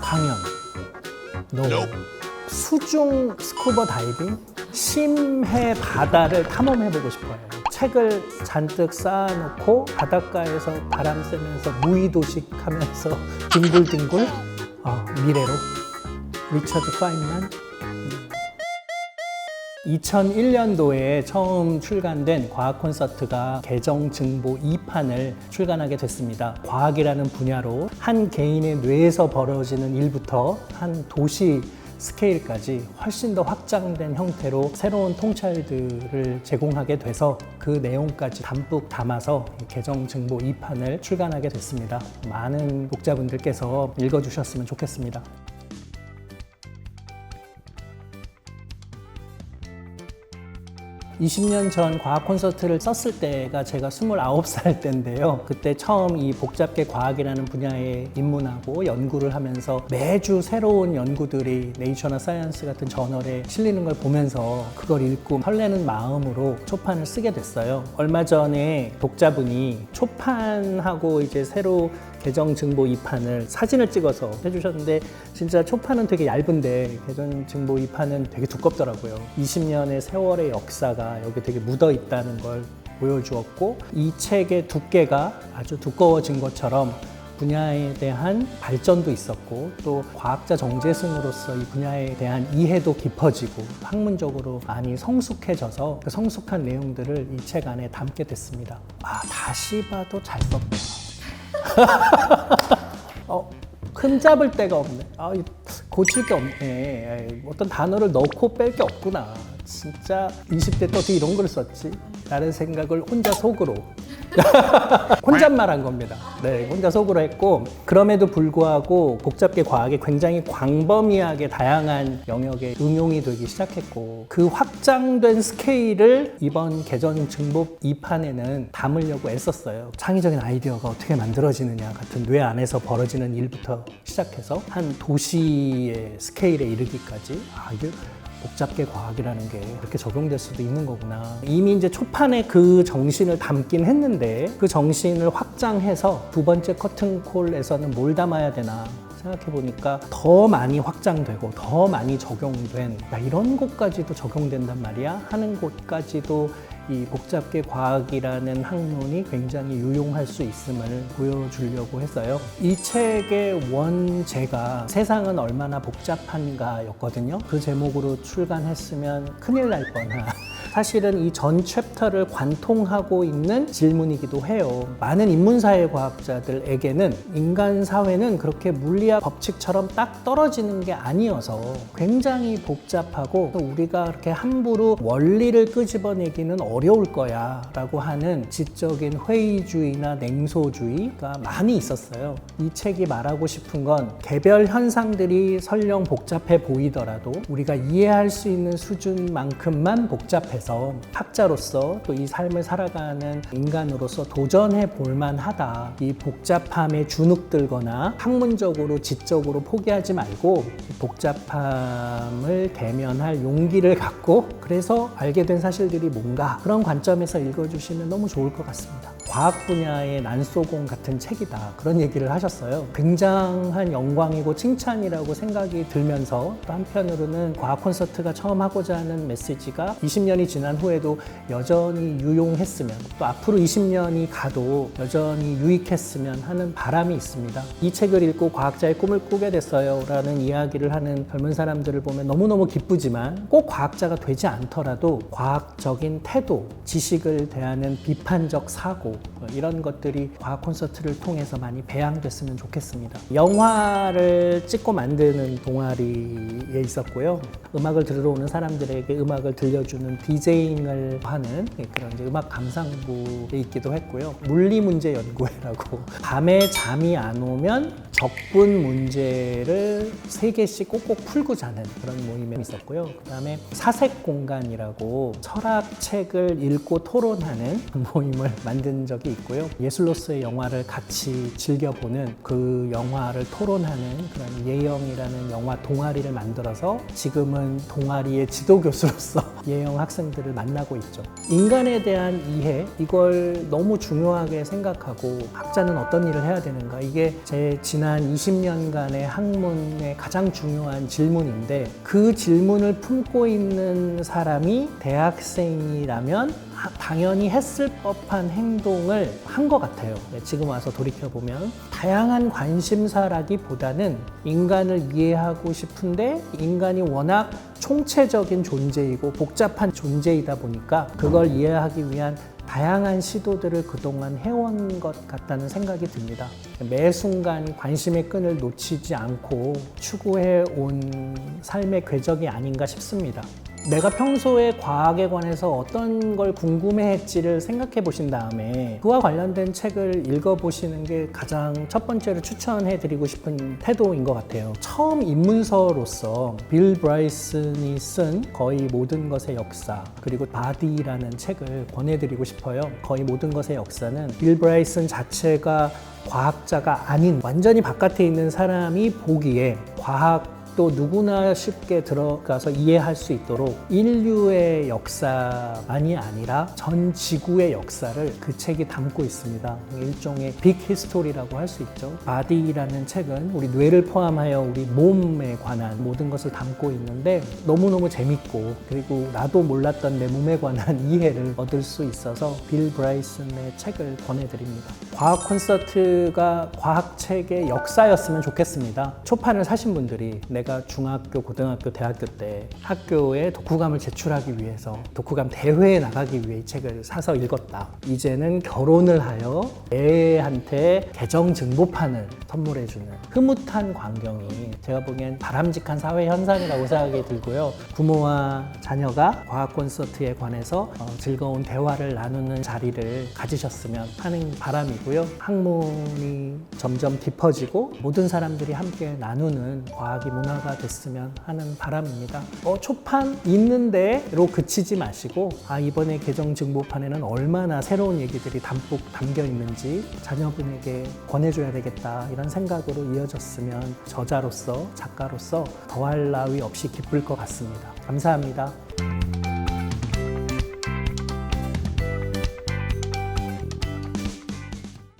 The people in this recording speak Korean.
강연, 노, 수중 스쿠버 다이빙, 심해 바다를 탐험해보고 싶어요. 책을 잔뜩 쌓아놓고 바닷가에서 바람 쐬면서 무의도식 하면서 뒹굴뒹굴 어, 미래로. 리처드 파인만 2001년도에 처음 출간된 과학 콘서트가 개정 증보 2판을 출간하게 됐습니다. 과학이라는 분야로 한 개인의 뇌에서 벌어지는 일부터 한 도시 스케일까지 훨씬 더 확장된 형태로 새로운 통찰들을 제공하게 돼서 그 내용까지 담뿍 담아서 이 개정 증보 2판을 출간하게 됐습니다. 많은 독자분들께서 읽어주셨으면 좋겠습니다. 20년 전 과학 콘서트를 썼을 때가 제가 29살 때인데요. 그때 처음 이 복잡계 과학이라는 분야에 입문하고 연구를 하면서 매주 새로운 연구들이 네이처나 사이언스 같은 저널에 실리는 걸 보면서 그걸 읽고 설레는 마음으로 초판을 쓰게 됐어요. 얼마 전에 독자분이 초판하고 이제 새로 개정 증보 2판을 사진을 찍어서 해주셨는데 진짜 초판은 되게 얇은데 개정 증보 2판은 되게 두껍더라고요. 20년의 세월의 역사가 여기 되게 묻어 있다는 걸 보여주었고 이 책의 두께가 아주 두꺼워진 것처럼 분야에 대한 발전도 있었고 또 과학자 정재승으로서 이 분야에 대한 이해도 깊어지고 학문적으로 많이 성숙해져서 그 성숙한 내용들을 이 책 안에 담게 됐습니다. 아 다시 봐도 잘 썼다. 어, 흠 잡을 데가 없네. 아, 이 고칠 게 없네. 에이, 어떤 단어를 넣고 뺄 게 없구나. 진짜 20대 때 어떻게 이런 걸 썼지? 라는 생각을 혼자 속으로 혼잣말 한 겁니다. 네, 혼자 속으로 했고 그럼에도 불구하고 복잡계 과학이 굉장히 광범위하게 다양한 영역에 응용이 되기 시작했고 그 확장된 스케일을 이번 개전 증법 2판에는 담으려고 애썼어요. 창의적인 아이디어가 어떻게 만들어지느냐 같은 뇌 안에서 벌어지는 일부터 시작해서 한 도시의 스케일에 이르기까지 아 이게 복잡계 과학이라는 게 이렇게 적용될 수도 있는 거구나. 이미 이제 초판에 그 정신을 담긴 했는데 그 정신을 확장해서 두 번째 커튼콜에서는 뭘 담아야 되나 생각해 보니까 더 많이 확장되고 더 많이 적용된 야, 이런 곳까지도 적용된단 말이야 하는 곳까지도 이 복잡계 과학이라는 학문이 굉장히 유용할 수 있음을 보여주려고 했어요. 이 책의 원제가 세상은 얼마나 복잡한가 였거든요. 그 제목으로 출간했으면 큰일 날 뻔한. 사실은 이 전 챕터를 관통하고 있는 질문이기도 해요. 많은 인문사회 과학자들에게는 인간 사회는 그렇게 물리학 법칙처럼 딱 떨어지는 게 아니어서 굉장히 복잡하고 또 우리가 그렇게 함부로 원리를 끄집어내기는 어려울 거야 라고 하는 지적인 회의주의나 냉소주의가 많이 있었어요. 이 책이 말하고 싶은 건 개별 현상들이 설령 복잡해 보이더라도 우리가 이해할 수 있는 수준만큼만 복잡해서 학자로서 또 이 삶을 살아가는 인간으로서 도전해 볼 만 하다. 이 복잡함에 주눅들거나 학문적으로 지적으로 포기하지 말고 복잡함을 대면할 용기를 갖고 그래서 알게 된 사실들이 뭔가 그런 관점에서 읽어주시면 너무 좋을 것 같습니다. 과학 분야의 난소공 같은 책이다. 그런 얘기를 하셨어요. 굉장한 영광이고 칭찬이라고 생각이 들면서 또 한편으로는 과학 콘서트가 처음 하고자 하는 메시지가 20년이 지난 후에도 여전히 유용했으면 또 앞으로 20년이 가도 여전히 유익했으면 하는 바람이 있습니다. 이 책을 읽고 과학자의 꿈을 꾸게 됐어요. 라는 이야기를 하는 젊은 사람들을 보면 너무너무 기쁘지만 꼭 과학자가 되지 않더라도 과학적인 태도, 지식을 대하는 비판적 사고 어, 이런 것들이 과학 콘서트를 통해서 많이 배양됐으면 좋겠습니다. 영화를 찍고 만드는 동아리에 있었고요. 음악을 들으러 오는 사람들에게 음악을 들려주는 디제잉을 하는 그런 이제 음악 감상부에 있기도 했고요. 물리 문제 연구회라고 밤에 잠이 안 오면 적분 문제를 세 개씩 꼭꼭 풀고 자는 그런 모임에 있었고요. 그다음에 사색 공간이라고 철학 책을 읽고 토론하는 모임을 만든 적이 적이 있고요. 예술로서의 영화를 같이 즐겨보는 그 영화를 토론하는 그런 예영이라는 영화 동아리를 만들어서 지금은 동아리의 지도 교수로서 예영 학생들을 만나고 있죠. 인간에 대한 이해 이걸 너무 중요하게 생각하고 학자는 어떤 일을 해야 되는가 이게 제 지난 20년간의 학문의 가장 중요한 질문인데 그 질문을 품고 있는 사람이 대학생이라면 하- 당연히 했을 법한 행동을 한 것 같아요. 네, 지금 와서 돌이켜보면 다양한 관심사라기보다는 인간을 이해하고 싶은데 인간이 워낙 총체적인 존재이고 복잡한 존재이다 보니까 그걸 이해하기 위한 다양한 시도들을 그동안 해온 것 같다는 생각이 듭니다. 매 순간 관심의 끈을 놓치지 않고 추구해 온 삶의 궤적이 아닌가 싶습니다. 내가 평소에 과학에 관해서 어떤 걸 궁금해했지를 생각해 보신 다음에 그와 관련된 책을 읽어보시는 게 가장 첫 번째로 추천해 드리고 싶은 태도인 것 같아요. 처음 입문서로서 빌 브라이슨이 쓴 거의 모든 것의 역사 그리고 바디라는 책을 권해드리고 싶어요. 거의 모든 것의 역사는 빌 브라이슨 자체가 과학자가 아닌 완전히 바깥에 있는 사람이 보기에 과학 또 누구나 쉽게 들어가서 이해할 수 있도록 인류의 역사만이 아니라 전 지구의 역사를 그 책이 담고 있습니다. 일종의 빅 히스토리라고 할 수 있죠. 바디라는 책은 우리 뇌를 포함하여 우리 몸에 관한 모든 것을 담고 있는데 너무너무 재밌고 그리고 나도 몰랐던 내 몸에 관한 이해를 얻을 수 있어서 빌 브라이슨의 책을 권해드립니다. 과학 콘서트가 과학 책의 역사였으면 좋겠습니다. 초판을 사신 분들이 내가 중학교, 고등학교, 대학교 때 학교에 독후감을 제출하기 위해서 독후감 대회에 나가기 위해 이 책을 사서 읽었다. 이제는 결혼을 하여 애한테 개정 증보판을 선물해주는 흐뭇한 광경이 제가 보기엔 바람직한 사회 현상이라고 생각이 들고요. 부모와 자녀가 과학 콘서트에 관해서 어, 즐거운 대화를 나누는 자리를 가지셨으면 하는 바람이고요. 학문이 점점 깊어지고 모든 사람들이 함께 나누는 과학이 문화 가 됐으면 하는 바람입니다. 어, 초판 있는데로 그치지 마시고 아 이번에 개정 증보판에는 얼마나 새로운 얘기들이 담뿍 담겨 있는지 자녀분에게 권해줘야 되겠다 이런 생각으로 이어졌으면 저자로서 작가로서 더할 나위 없이 기쁠 것 같습니다. 감사합니다.